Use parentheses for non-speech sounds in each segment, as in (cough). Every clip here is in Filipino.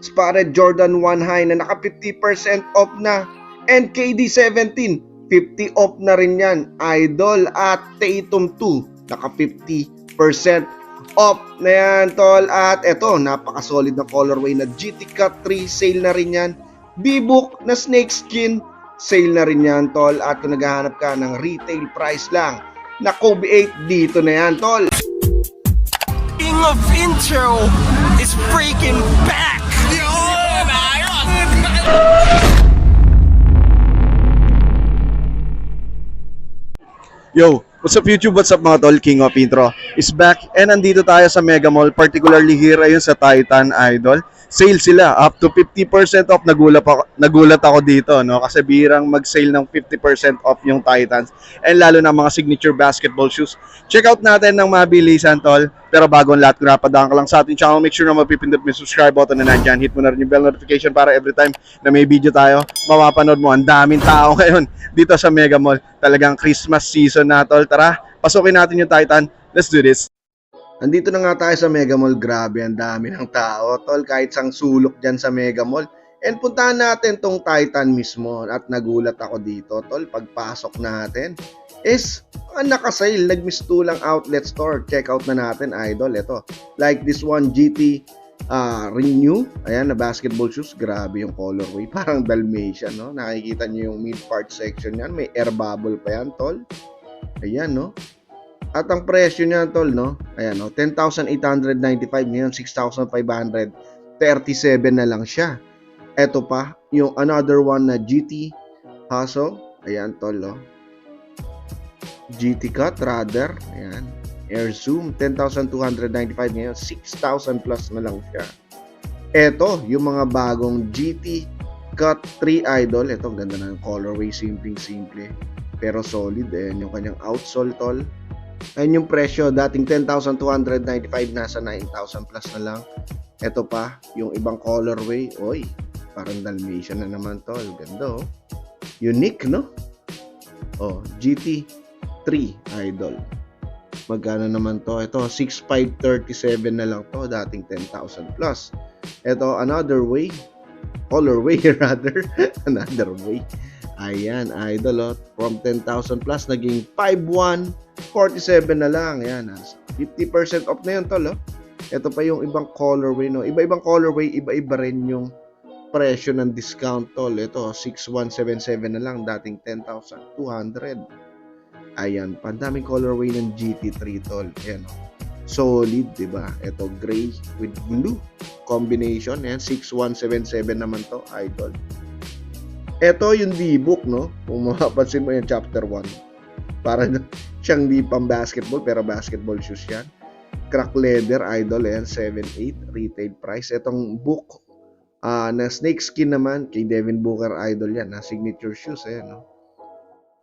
Spotted Jordan 1 High na naka 50% off na. And KD 17, 50 off na rin yan. Idol at Tatum 2, naka 50% off na yan, tol. At eto, napaka-solid na colorway na GT Cut 3, sale na rin yan. B-Book na snakeskin, sale na rin yan, tol. At kung naghahanap ka ng retail price lang na Kobe 8, dito na yan, tol. King of intro is freaking back! Yo, what's up YouTube? What's up mga tol? King of Intro is back and nandito tayo sa Mega Mall, particularly here ayun sa Titan Idol. Sale sila up to 50% off. Nagulat ako, nagulat ako dito no kasi birang mag-sale ng 50% off yung Titans and lalo na mga signature basketball shoes. Check out natin ng mabilisan tol. Pero bago ang lahat, kung napadaan ka lang sa ating channel, make sure na mapipindot mo yung subscribe button na nandyan. Hit mo na rin yung bell notification para every time na may video tayo, mapapanood mo. Ang daming tao (laughs) ngayon dito sa Mega Mall. Talagang Christmas season na tol. Tara, pasukin natin yung Titan. Let's do this. Andito na nga tayo sa Mega Mall. Grabe, ang dami ng tao. Tol, kahit sang sulok dyan sa Mega Mall. And puntahan natin tong Titan mismo. At nagulat ako dito, tol. Pagpasok natin is ang nakasale. Nagmistulang outlet store. Check out na natin, idol. Ito. Like this one, GT ah Renew. Ayan, na basketball shoes. Grabe yung colorway. (laughs) Parang Dalmatian, no? Nakikita niyo yung mid part section yan. May air bubble pa yan, tol. Ayan, no? At ang presyo niya, tol, no? Ayan, no? 10,895 ngayon, 6,537 na lang siya. Ito pa, yung another one na GT Hustle. Ayan, tol, no? GT Cut, rather. Ayan. Air Zoom, 10,295 ngayon, 6,000 plus na lang siya. Ito, yung mga bagong GT Cut 3 Idol. Ito, ang ganda ng colorway, simple-simple. Pero solid, ayan yung kanyang outsole, tol. Ayun yung presyo, dating 10,295 nasa 9,000 plus na lang. Ito pa, yung ibang colorway, oy, parang Dalmatian na naman tol. Ganda oh. Unique, no? Oh, GT3 Idol. Magkano naman to? Ito, 6,537 na lang to, dating 10,000 plus. Ito, another way, colorway (laughs) rather, another way. Ayan, idol, oh. from 10,000 plus, naging 5,1 47 na lang. Yan. 50% off na yun, tol. Oh. Ito pa yung ibang colorway. No? Iba-ibang colorway, iba-iba rin yung presyo ng discount, tol. Ito, 6177 na lang. Dating 10,200. Ayan. Pandaming colorway ng GT3, tol. Ayan. Oh. Solid, di ba? Ito, gray with blue combination. Ayan, 6177 naman to, idol. Ito yung D-book, no? Kung mapapansin mo yung chapter 1 para (laughs) siyang di pang basketball pero basketball shoes yan. Crack leather idol yan 7.8 retail price. Itong book uh, na snakeskin naman kay Devin Booker idol yan na signature shoes eh no.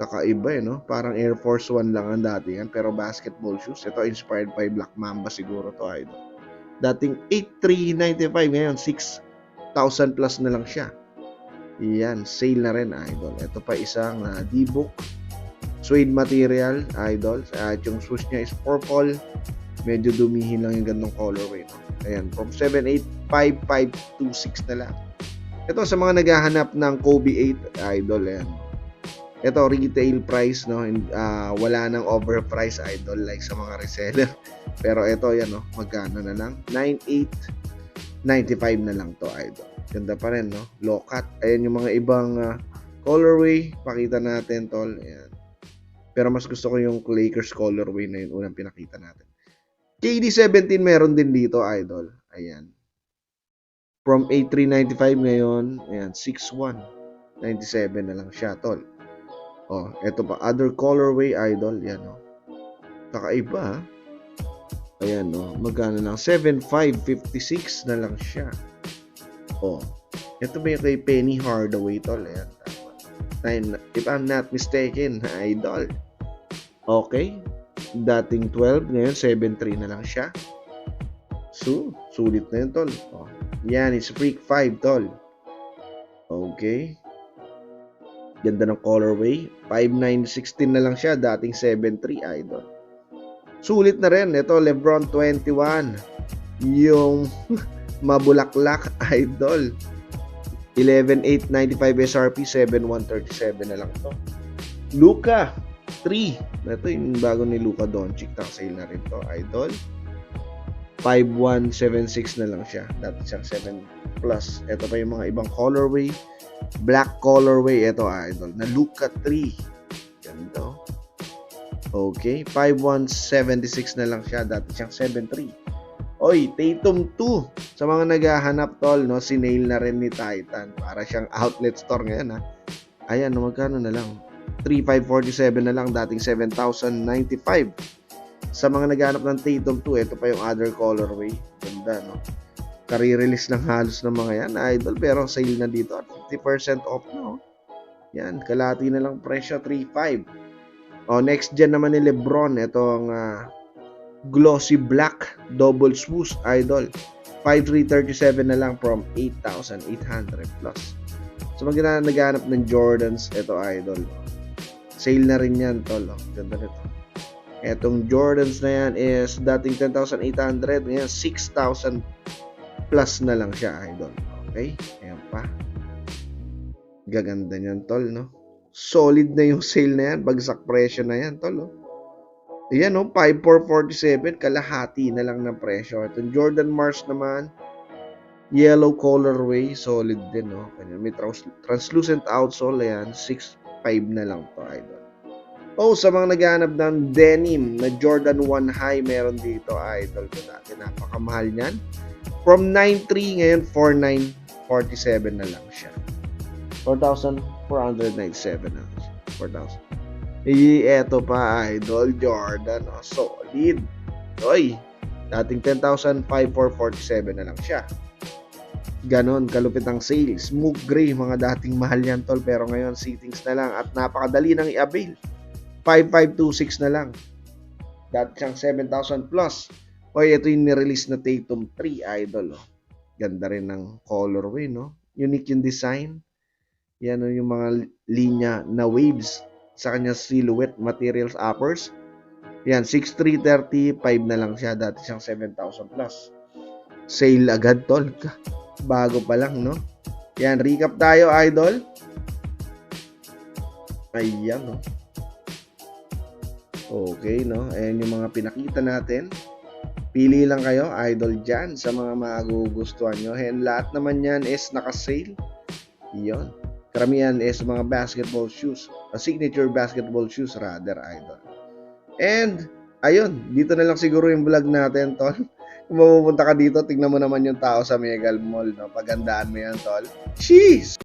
Kakaiba eh no. Parang Air Force 1 lang ang dati yan pero basketball shoes. Ito inspired by Black Mamba siguro to idol. Dating 8,395 ngayon 6,000 plus na lang siya. Yan, sale na rin idol. Ito pa isang uh, D-book suede material, idol. At yung swoosh niya is purple. Medyo dumihin lang yung gandong colorway. No? Ayan, from 785,526 na lang. Ito sa mga naghahanap ng Kobe 8 idol. Ayan. Ito, retail price, no? Uh, wala nang overprice idol like sa mga reseller. (laughs) Pero ito, yan, no? Magkano na lang? 98.95 na lang to idol. Ganda pa rin, no? Low cut. Ayan yung mga ibang uh, colorway. Pakita natin, tol. Ayan. Pero mas gusto ko yung Lakers colorway na yun unang pinakita natin. KD17 meron din dito, idol. Ayan. From 8395 ngayon, ayan, 6197 na lang siya, tol. Oh, eto pa other colorway, idol, yan oh. Kakaiba? Ayan, oh. Magkano lang? 7556 na lang siya. Oh. Ito ba yung kay Penny Hardaway, tol? Ayan, tama. If I'm not mistaken, (laughs) idol. Okay. Dating 12, ngayon 7.3 na lang siya. So, sulit na yun, tol. Oh. Yan, it's Freak 5, tol. Okay. Ganda ng colorway. 5.916 na lang siya. Dating 7.3, idol. Sulit na rin. Ito, Lebron 21. Yung (laughs) Mabulaklak Idol. 11,895 SRP, 7,137 na lang to. Luka 3. Ito yung bago ni Luka Doncic. Tang sale na rin to, Idol. 5176 na lang siya. Dati siyang 7 plus. Ito pa yung mga ibang colorway. Black colorway. Ito, Idol. Na Luka 3. Ganito. Okay. 5176 na lang siya. Dati siyang 73. Oy, Tatum 2. Sa mga naghahanap tol, no, sinail na rin ni Titan. Para siyang outlet store ngayon, ha. Ayan, no, magkano na lang? 3,547 na lang, dating 7,095. Sa mga naghahanap ng Tatum 2, ito pa yung other colorway. Ganda, no? Kari-release ng halos ng mga yan, idol. Pero sale na dito at 50% off na, oh. Yan, kalati na lang presyo, 3,500. O, next gen naman ni Lebron. Ito ang ah, glossy black double swoosh idol 5337 na lang from 8,800 plus so mag naghanap ng Jordans ito idol sale na rin yan tol oh. ganda nito etong Jordans na yan is dating 10,800 ngayon 6,000 plus na lang siya idol okay ayan pa gaganda niyan tol no solid na yung sale na yan bagsak presyo na yan tol oh. Ayan oh, 5447 kalahati na lang ng presyo. Itong Jordan Mars naman, yellow colorway, solid din no. May trans- translucent outsole ayan, 6.5 na lang to idol. Oh, sa mga naghahanap ng denim na Jordan 1 High, meron dito idol ko dati. Napakamahal niyan. From 9.3 ngayon 4.947 na lang siya. 4,497 na lang siya. 4,000. Eto pa, Idol Jordan. Oh, solid. Oy, dating 10,547 na lang siya. Ganon, kalupit ang sale. Smoke gray, mga dating mahal yan, tol. Pero ngayon, sittings na lang. At napakadali nang i-avail. 5,526 na lang. Dati siyang 7,000 plus. Oy, ito yung nirelease na Tatum 3, Idol. Oh. Ganda rin ng colorway, no? Unique yung design. Yan oh, yung mga linya na waves sa kanya silhouette materials uppers. Yan, 6,330, 5 na lang siya. Dati siyang 7,000 plus. Sale agad, tol. (laughs) Bago pa lang, no? Yan, recap tayo, idol. Ayan, no? Okay, no? Ayan yung mga pinakita natin. Pili lang kayo, idol dyan, sa mga magugustuhan nyo. And lahat naman yan is naka-sale. Yun. Karamihan is mga basketball shoes. A signature basketball shoes rather, idol. And, ayun, dito na lang siguro yung vlog natin, tol. (laughs) Kung mapupunta ka dito, tingnan mo naman yung tao sa Megal Mall, no? Pagandaan mo yan, tol. Cheese!